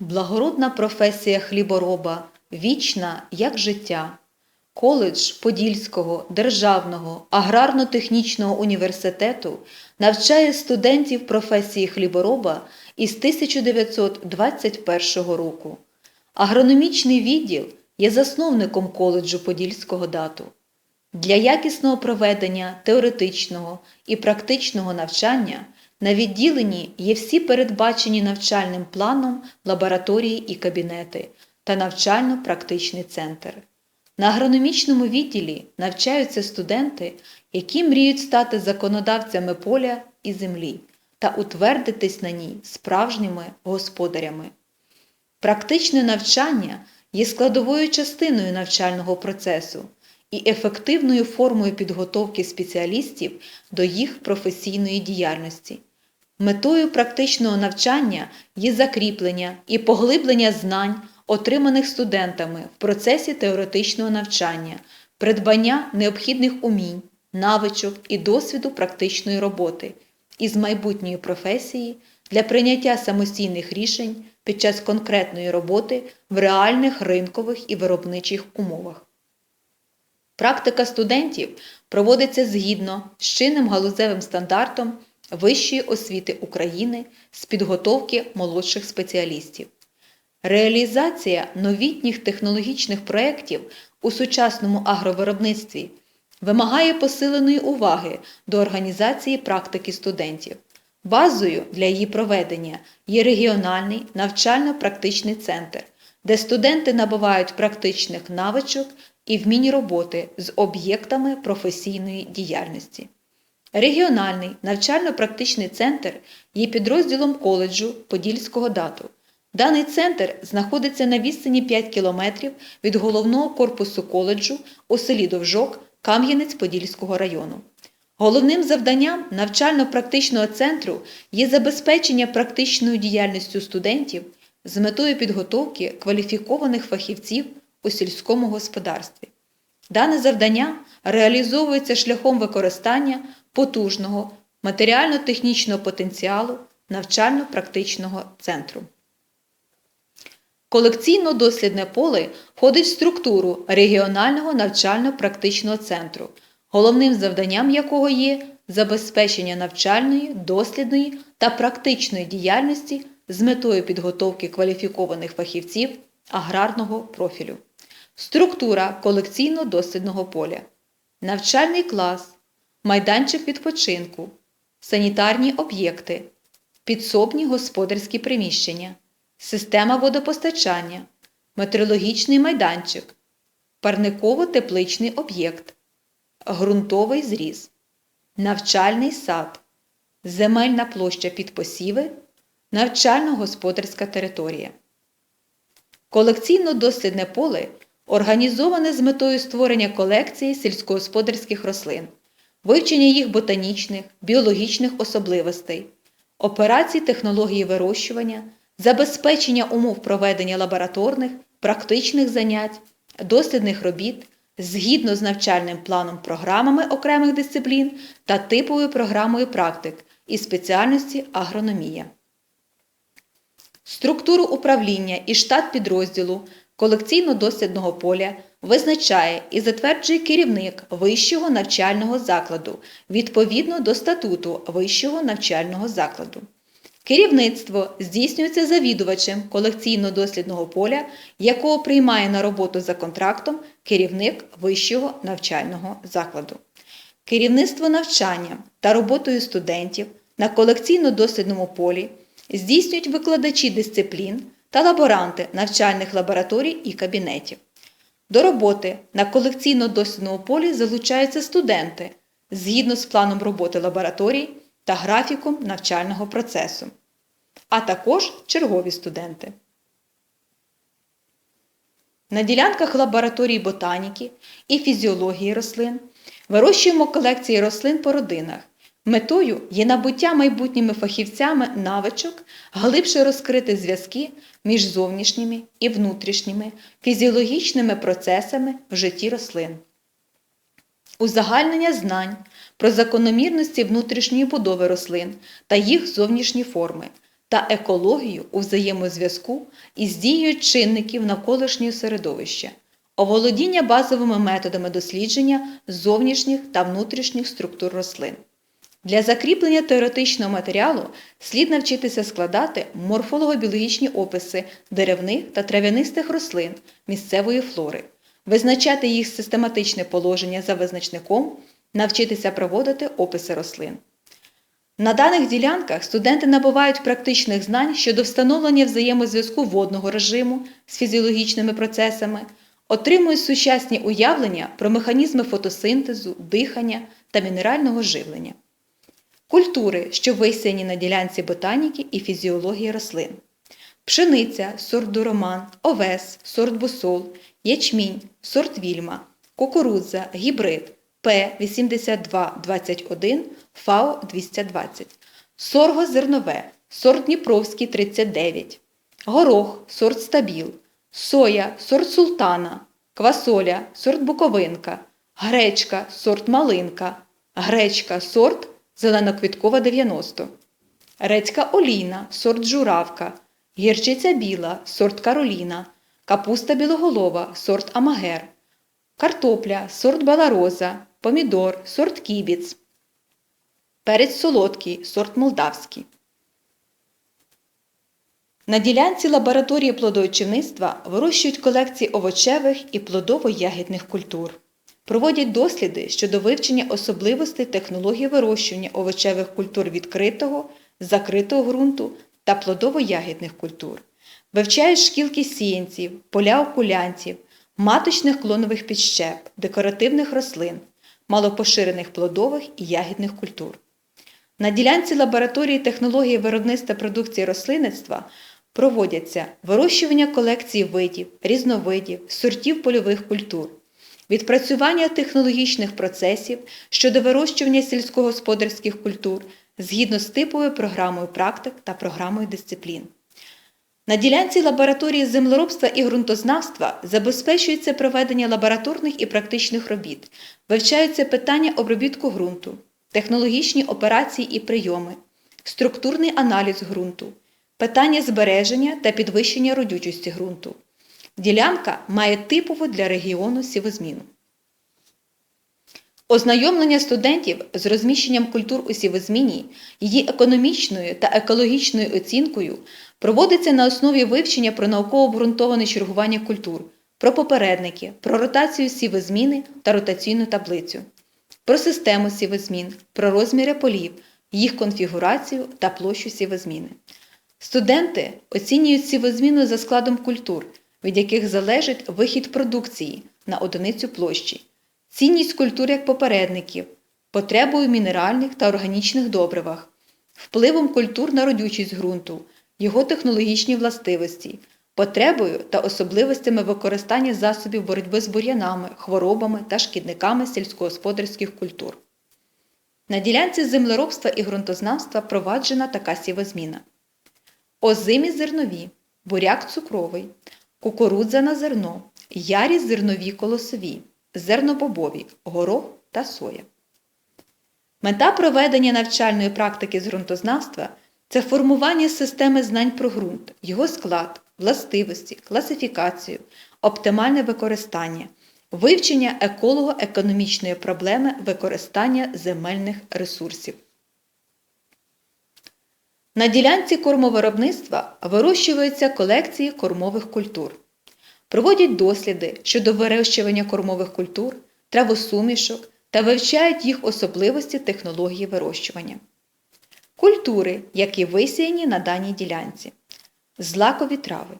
Благородна професія хлібороба, вічна як життя. Коледж Подільського державного аграрно-технічного університету навчає студентів професії хлібороба із 1921 року. Агрономічний відділ є засновником коледжу Подільського дату. Для якісного проведення теоретичного і практичного навчання на відділенні є всі передбачені навчальним планом лабораторії і кабінети та навчально-практичний центр. На агрономічному відділі навчаються студенти, які мріють стати законодавцями поля і землі та утвердитись на ній справжніми господарями. Практичне навчання є складовою частиною навчального процесу і ефективною формою підготовки спеціалістів до їх професійної діяльності. Метою практичного навчання є закріплення і поглиблення знань, отриманих студентами в процесі теоретичного навчання, придбання необхідних умінь, навичок і досвіду практичної роботи із майбутньої професії для прийняття самостійних рішень під час конкретної роботи в реальних ринкових і виробничих умовах. Практика студентів проводиться згідно з чинним галузевим стандартом Вищої освіти України з підготовки молодших спеціалістів. Реалізація новітніх технологічних проєктів у сучасному агровиробництві вимагає посиленої уваги до організації практики студентів. Базою для її проведення є регіональний навчально-практичний центр, де студенти набувають практичних навичок і вмінь роботи з об'єктами професійної діяльності. Регіональний навчально-практичний центр є підрозділом коледжу Подільського дату. Даний центр знаходиться на відстані 5 км від головного корпусу коледжу у селі Довжок Кам'янець-Подільського району. Головним завданням навчально-практичного центру є забезпечення практичною діяльністю студентів з метою підготовки кваліфікованих фахівців у сільському господарстві. Дане завдання реалізовується шляхом використання потужного матеріально-технічного потенціалу навчально-практичного центру. Колекційно-дослідне поле входить в структуру регіонального навчально-практичного центру, головним завданням якого є забезпечення навчальної, дослідної та практичної діяльності з метою підготовки кваліфікованих фахівців аграрного профілю. Структура колекційно-дослідного поля, навчальний клас, майданчик відпочинку, санітарні об'єкти, підсобні господарські приміщення, система водопостачання, метеорологічний майданчик, парниково-тепличний об'єкт, ґрунтовий зріз, навчальний сад, земельна площа під посіви, навчально-господарська територія. Колекційно-дослідне поле організоване з метою створення колекції сільськогосподарських рослин, вивчення їх ботанічних, біологічних особливостей, операцій технології вирощування, забезпечення умов проведення лабораторних, практичних занять, дослідних робіт згідно з навчальним планом програмами окремих дисциплін та типовою програмою практик із спеціальності агрономія. Структуру управління і штат підрозділу колекційно-дослідного поля визначає і затверджує керівник вищого навчального закладу відповідно до статуту вищого навчального закладу. Керівництво здійснюється завідувачем колекційно-дослідного поля, якого приймає на роботу за контрактом керівник вищого навчального закладу. Керівництво навчанням та роботою студентів на колекційно-дослідному полі здійснюють викладачі дисциплін та лаборанти навчальних лабораторій і кабінетів. До роботи на колекційно-дослідному полі залучаються студенти згідно з планом роботи лабораторій та графіком навчального процесу, а також чергові студенти. На ділянках лабораторій ботаніки і фізіології рослин вирощуємо колекції рослин по родинах. Метою є набуття майбутніми фахівцями навичок глибше розкрити зв'язки між зовнішніми і внутрішніми фізіологічними процесами в житті рослин. Узагальнення знань про закономірності внутрішньої будови рослин та їх зовнішні форми та екологію у взаємозв'язку із дією чинників навколишнього середовища, оволодіння базовими методами дослідження зовнішніх та внутрішніх структур рослин. Для закріплення теоретичного матеріалу слід навчитися складати морфолого-біологічні описи деревних та трав'янистих рослин місцевої флори, визначати їх систематичне положення за визначником, навчитися проводити описи рослин. На даних ділянках студенти набувають практичних знань щодо встановлення взаємозв'язку водного режиму з фізіологічними процесами, отримують сучасні уявлення про механізми фотосинтезу, дихання та мінерального живлення. Культури, що висіяні на ділянці ботаніки і фізіології рослин. Пшениця, сорт дуроман, овес, сорт бусол, ячмінь, сорт вільма, кукурудза, гібрид П8221, ФАО 220, сорго зернове, сорт Дніпровський 39, горох, сорт стабіл, соя, сорт султана, квасоля, сорт буковинка, гречка, сорт малинка, гречка, сорт зеленоквіткова 90, редька олійна, сорт журавка, гірчиця біла, сорт кароліна, капуста білоголова, сорт амагер, картопля, сорт балароза, помідор, сорт кібіц, перець солодкий, сорт молдавський. На ділянці лабораторії плодоочівництва вирощують колекції овочевих і плодово-ягідних культур. Проводять досліди щодо вивчення особливостей технології вирощування овочевих культур відкритого, закритого ґрунту та плодово-ягідних культур. Вивчають шкілки сіянців, поля окулянців, маточних клонових підщеп, декоративних рослин, малопоширених плодових і ягідних культур. На ділянці лабораторії технології виробництва продукції рослинництва проводяться вирощування колекції видів, різновидів, сортів польових культур, відпрацювання технологічних процесів щодо вирощування сільськогосподарських культур згідно з типовою програмою практик та програмою дисциплін. На ділянці лабораторії землеробства і ґрунтознавства забезпечується проведення лабораторних і практичних робіт, вивчаються питання обробітку ґрунту, технологічні операції і прийоми, структурний аналіз ґрунту, питання збереження та підвищення родючості ґрунту. Ділянка має типову для регіону сівозміну. Ознайомлення студентів з розміщенням культур у сівозміні, її економічною та екологічною оцінкою проводиться на основі вивчення про науково обґрунтоване чергування культур, про попередники, про ротацію сівозміни та ротаційну таблицю, про систему сівозмін, про розміри полів, їх конфігурацію та площу сівозміни. Студенти оцінюють сівозміну за складом культур, від яких залежить вихід продукції на одиницю площі цінність культур як попередників, потребою мінеральних та органічних добривах, впливом культур на родючість ґрунту, його технологічні властивості, потребою та особливостями використання засобів боротьби з бур'янами, хворобами та шкідниками сільськогосподарських культур. На ділянці землеробства і ґрунтознавства проваджена така сівозміна. Озимі зернові, буряк цукровий, кукурудза на зерно, ярі зернові колосові зернобобові, горох та соя. Мета проведення навчальної практики з ґрунтознавства це формування системи знань про ґрунт, його склад, властивості, класифікацію, оптимальне використання, вивчення еколого-економічної проблеми використання земельних ресурсів. На ділянці кормовиробництва вирощуються колекції кормових культур. Проводять досліди щодо вирощування кормових культур, травосумішок та вивчають їх особливості технології вирощування. Культури, які висіяні на даній ділянці. Злакові трави.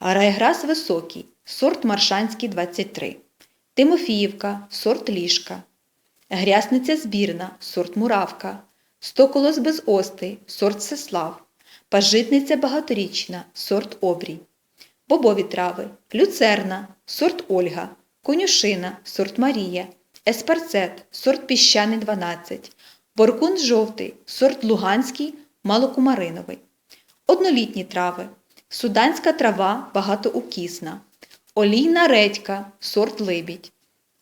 Райграс високий, сорт Маршанський 23. Тимофіївка, сорт ліжка. Грясниця збірна, сорт муравка. Стоколос без ости, сорт Сеслав. Пажитниця багаторічна, сорт обрій. Бобові трави, люцерна, сорт Ольга, конюшина, сорт Марія, еспарцет, сорт піщаний 12, боркун жовтий, сорт Луганський, малокумариновий, однолітні трави, суданська трава багатоукісна, олійна редька, сорт либідь,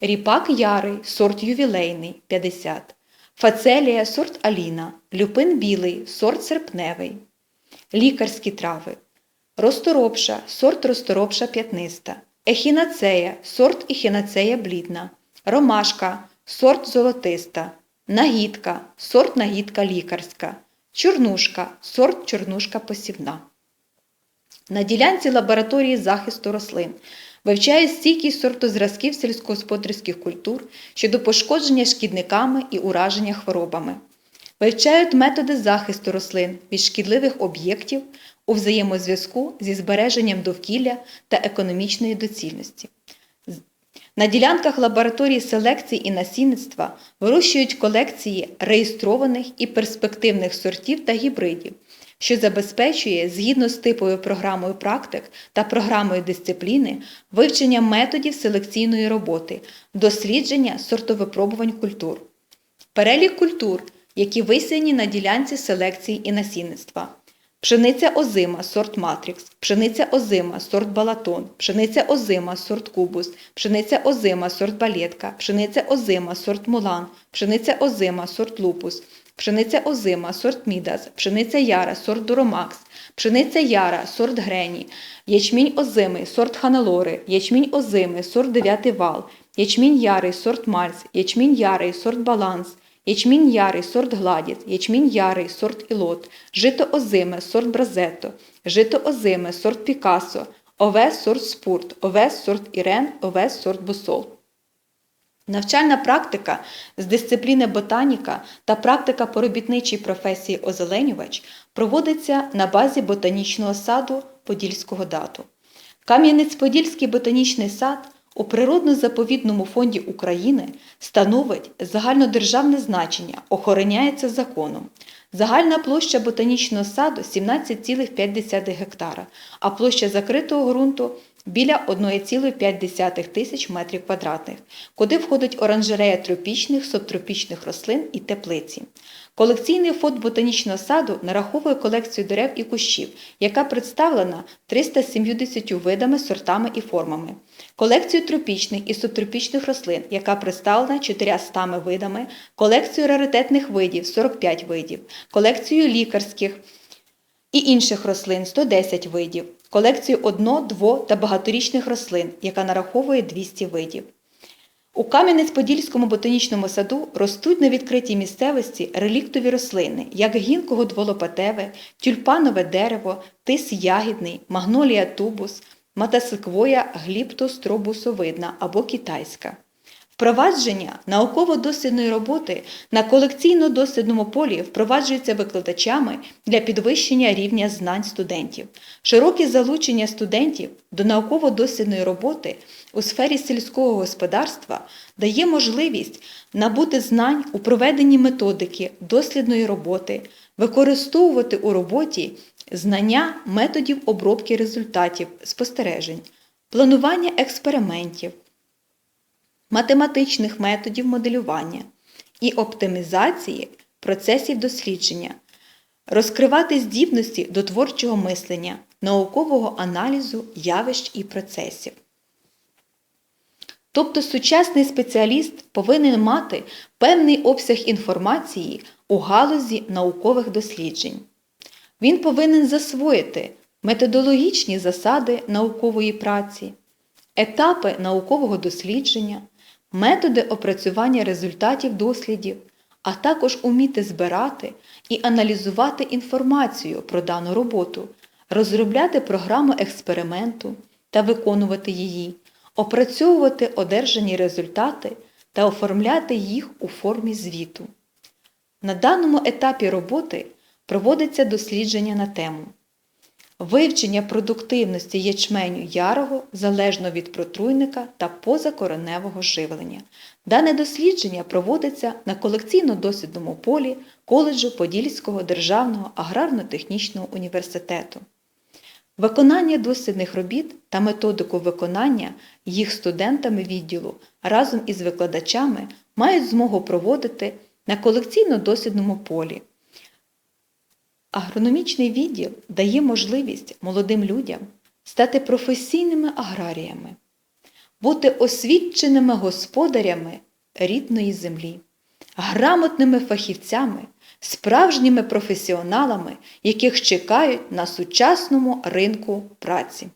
ріпак ярий, сорт ювілейний 50, фацелія, сорт Аліна, люпин білий, сорт серпневий. лікарські трави, розторопша, сорт розторопша п'ятниста, ехінацея, сорт ехінацея блідна, ромашка, сорт золотиста, нагідка, сорт нагідка лікарська, чорнушка, сорт чорнушка посівна. На ділянці лабораторії захисту рослин вивчає стійкість сортозразків сільськогосподарських культур щодо пошкодження шкідниками і ураження хворобами. Вивчають методи захисту рослин від шкідливих об'єктів у взаємозв'язку зі збереженням довкілля та економічної доцільності. На ділянках лабораторії селекції і насінництва вирощують колекції реєстрованих і перспективних сортів та гібридів, що забезпечує, згідно з типовою програмою практик та програмою дисципліни, вивчення методів селекційної роботи, дослідження сортовипробувань культур. Перелік культур, які висіяні на ділянці селекції і насінництва. Пшениця озима, сорт матрікс, пшениця озима, сорт балатон, пшениця озима, сорт кубус, пшениця озима, сорт балетка, пшениця озима, сорт мулан, пшениця озима, сорт лупус, пшениця озима, сорт мідас, пшениця яра, сорт дуромакс, пшениця яра, сорт грені, ячмінь озимий, сорт ханелори, ячмінь озимий, сорт дев'ятий вал, ячмінь ярий, сорт мальц, ячмінь ярий, сорт баланс, ячмінь ярий, сорт гладіт, ячмінь ярий, сорт ілот, жито озиме, сорт бразето, жито озиме, сорт пікасо, овес, сорт спурт, овес, сорт ірен, овес, сорт босол. Навчальна практика з дисципліни ботаніка та практика по робітничій професії озеленювач проводиться на базі ботанічного саду Подільського дату. Кам'янець-Подільський ботанічний сад у природно-заповідному фонді України становить загальнодержавне значення, охороняється законом. Загальна площа ботанічного саду 17,5 гектара, а площа закритого ґрунту біля 1,5 тисяч метрів квадратних, куди входить оранжерея тропічних, субтропічних рослин і теплиці. Колекційний фонд ботанічного саду нараховує колекцію дерев і кущів, яка представлена 370 видами, сортами і формами. Колекцію тропічних і субтропічних рослин, яка представлена 400 видами, колекцію раритетних видів 45 видів, колекцію лікарських і інших рослин 110 видів, колекцію одно-, дво- та багаторічних рослин, яка нараховує 200 видів. У Кам'янець-Подільському ботанічному саду ростуть на відкритій місцевості реліктові рослини, як гінкого дволопатеве, тюльпанове дерево, тис ягідний, магнолія тубус, матасиквоя гліптостробусовидна або китайська. Впровадження науково-дослідної роботи на колекційно-дослідному полі впроваджується викладачами для підвищення рівня знань студентів. Широке залучення студентів до науково-дослідної роботи у сфері сільського господарства дає можливість набути знань у проведенні методики дослідної роботи, використовувати у роботі знання методів обробки результатів спостережень, планування експериментів математичних методів моделювання і оптимізації процесів дослідження, розкривати здібності до творчого мислення, наукового аналізу явищ і процесів. Тобто сучасний спеціаліст повинен мати певний обсяг інформації у галузі наукових досліджень. Він повинен засвоїти методологічні засади наукової праці, етапи наукового дослідження, методи опрацювання результатів дослідів, а також уміти збирати і аналізувати інформацію про дану роботу, розробляти програму експерименту та виконувати її, опрацьовувати одержані результати та оформляти їх у формі звіту. На даному етапі роботи проводиться дослідження на тему Вивчення продуктивності ячменю ярого залежно від протруйника та позакореневого живлення. Дане дослідження проводиться на колекційно-дослідному полі коледжу Подільського державного аграрно-технічного університету. Виконання дослідних робіт та методику виконання їх студентами відділу разом із викладачами мають змогу проводити на колекційно-дослідному полі. Агрономічний відділ дає можливість молодим людям стати професійними аграріями, бути освіченими господарями рідної землі, грамотними фахівцями справжніми професіоналами, яких чекають на сучасному ринку праці.